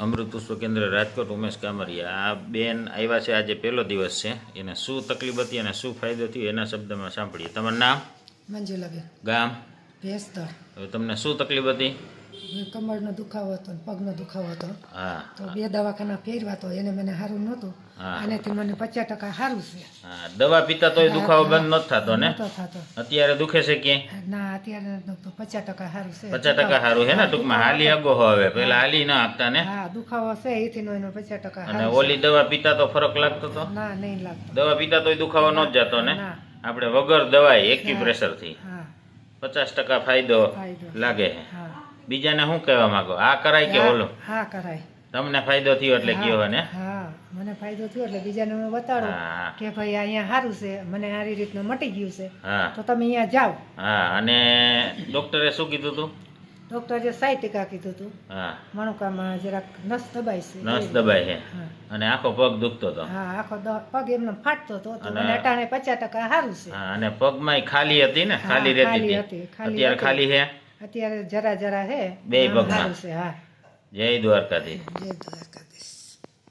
અમૃત પુષ્પ કેન્દ્ર રાજકોટ ઉમેશ કામરિયા. આ બેન આવ્યા છે આજે પહેલો દિવસ છે. એને શું તકલીફ હતી અને શું ફાયદો થયો એના શબ્દમાં સાંભળીએ. તમારું નામ? મંજુલાબેન. ગામ? ભેસ્તર હવે તમને શું તકલીફ હતી? કમરનો દુખાવો હતો ને પગનો દુખાવો હતો. તો બે દવાખાના ફેરવા તો એને મને સારું નહોતું. આનેથી મને પચાસ ટકા સારું છે. દવા પીતા તોય દુખાવો બંધ નથી થતો ને? થતો. અત્યારે દુખે છે કે ના અત્યારે તો પચાસ ટકા સારું છે. પચાસ ટકા સારું છે ને? ટૂંકમાં હાલી અગો હવે પેલા હાલી ના આપતા ને? હા દુખાવો છે એથી નો એનો પચાસ ટકા અને ઓલી દવા પીતા તો ફરક લાગતો તો? ના નહીં લાગતો. દવા પીતા તોય દુખાવો ન જ જતો ને. આપણે વગર દવાઈ એક્યુપ્રેશરથી પચાસ ટકા ફાયદો. લાગે છે. બીજાને શું કહેવા માંગો? આ કરાય કે ઓલો? હા કરાય. તમને ફાયદો થયો એટલે કયો ને? હા મને ફાયદો થયો એટલે બીજાને હું બતાડું કે ભાઈ અહીંયા સારું છે મને સારી રીતનું મટી ગયું છે. તો તમે અહીંયા જાઓ. હા અને ડોક્ટરે શું કીધું તું? ડોક્ટરે સાઈ ટકા કીધું હતું હા. મણકામાં જરાક નસ દબાય છે. નસ દબાય છે. અને આખો પગ દુખતો હતો. હા આખો પગ એમનો ફાટતો હતો તો મને અટાણે પચાસ ટકા સારું છે. અને પગમાં ખાલી હતી ને? ખાલી રહેતી હતી. હતી, અત્યારે ખાલી છે? અત્યારે જરા જરા હે. બે ભગવાન પગમાં. છે હા. જય દ્વારકાધી જય દ્વારકા